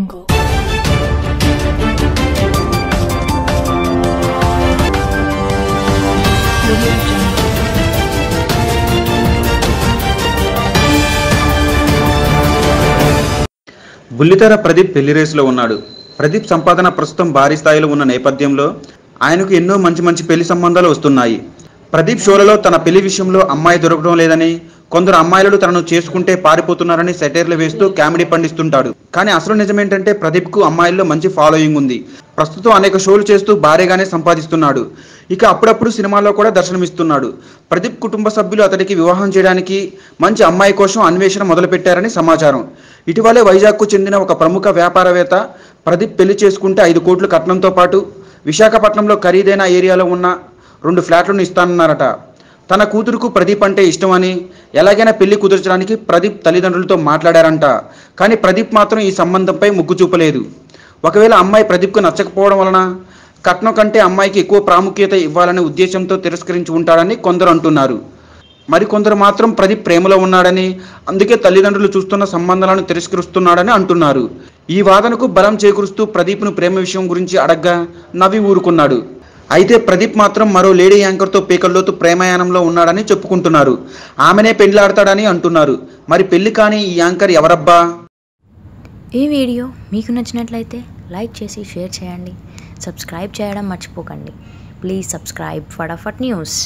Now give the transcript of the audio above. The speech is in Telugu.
jungle. బుల్లితెర ప్రదీప్ పెళ్ళి రేసులో ఉన్నాడు ప్రదీప్ సంపాదన ప్రస్తుతం భారీ స్థాయిలో ఉన్న నేపథ్యంలో ఆయనకు ఎన్నో మంచి మంచి పెళ్ళి సంబంధాలు వస్తున్నాయి ప్రదీప్ షోలలో తన పెళ్ళి విషయంలో అమ్మాయి దొరకడం లేదని కొందరు అమ్మాయిలు తనను చేసుకుంటే పారిపోతున్నారని సెటైర్లు వేస్తూ కామెడీ పండిస్తుంటాడు. కానీ అసలు నిజమేంటంటే ప్రదీప్కు అమ్మాయిల్లో మంచి ఫాలోయింగ్ ఉంది. ప్రస్తుతం అనేక షోలు చేస్తూ భారీగానే సంపాదిస్తున్నాడు. ఇక అప్పుడప్పుడు సినిమాల్లో కూడా దర్శనమిస్తున్నాడు. ప్రదీప్ కుటుంబ సభ్యులు అతడికి వివాహం చేయడానికి మంచి అమ్మాయి కోసం అన్వేషణ మొదలుపెట్టారని సమాచారం. ఇటీవలే వైజాగ్కు చెందిన ఒక ప్రముఖ వ్యాపారవేత్త ప్రదీప్ పెళ్ళి చేసుకుంటే ఐదు కోట్లు కట్నంతో పాటు విశాఖపట్నంలో ఖరీదైన ఏరియాలో ఉన్న రెండు ఫ్లాట్లను ఇస్తానన్నారట. తన కూతురుకు ప్రదీప్ అంటే ఇష్టమని ఎలాగైనా పెళ్ళి కుదర్చడానికి ప్రదీప్ తల్లిదండ్రులతో మాట్లాడారంట. కానీ ప్రదీప్ మాత్రం ఈ సంబంధంపై మొగ్గు చూపలేదు. ఒకవేళ అమ్మాయి ప్రదీప్కు నచ్చకపోవడం వలన కట్నం కంటే అమ్మాయికి ఎక్కువ ప్రాముఖ్యత ఇవ్వాలనే ఉద్దేశంతో తిరస్కరించి ఉంటాడని కొందరు అంటున్నారు. మరికొందరు మాత్రం ప్రదీప్ ప్రేమలో ఉన్నాడని అందుకే తల్లిదండ్రులు చూస్తున్న సంబంధాలను తిరస్కరిస్తున్నాడని అంటున్నారు. ఈ వాదనకు బలం చేకూరుస్తూ ప్రదీప్ను ప్రేమ విషయం గురించి అడగ్గా నవ్వి ఊరుకున్నాడు. అయితే ప్రదీప్ మాత్రం మరో లేడీ యాంకర్తో పీకల్లోతు ప్రేమయానంలో ఉన్నాడని చెప్పుకుంటున్నారు. ఆమెనే పెళ్ళాడతాడని అంటున్నారు. మరి పెళ్ళి కాని ఈ యాంకర్ ఎవరబ్బా? ఈ వీడియో మీకు నచ్చినట్లయితే లైక్ చేసి షేర్ చేయండి. సబ్స్క్రైబ్ చేయడం మర్చిపోకండి. Please subscribe Fatafat news.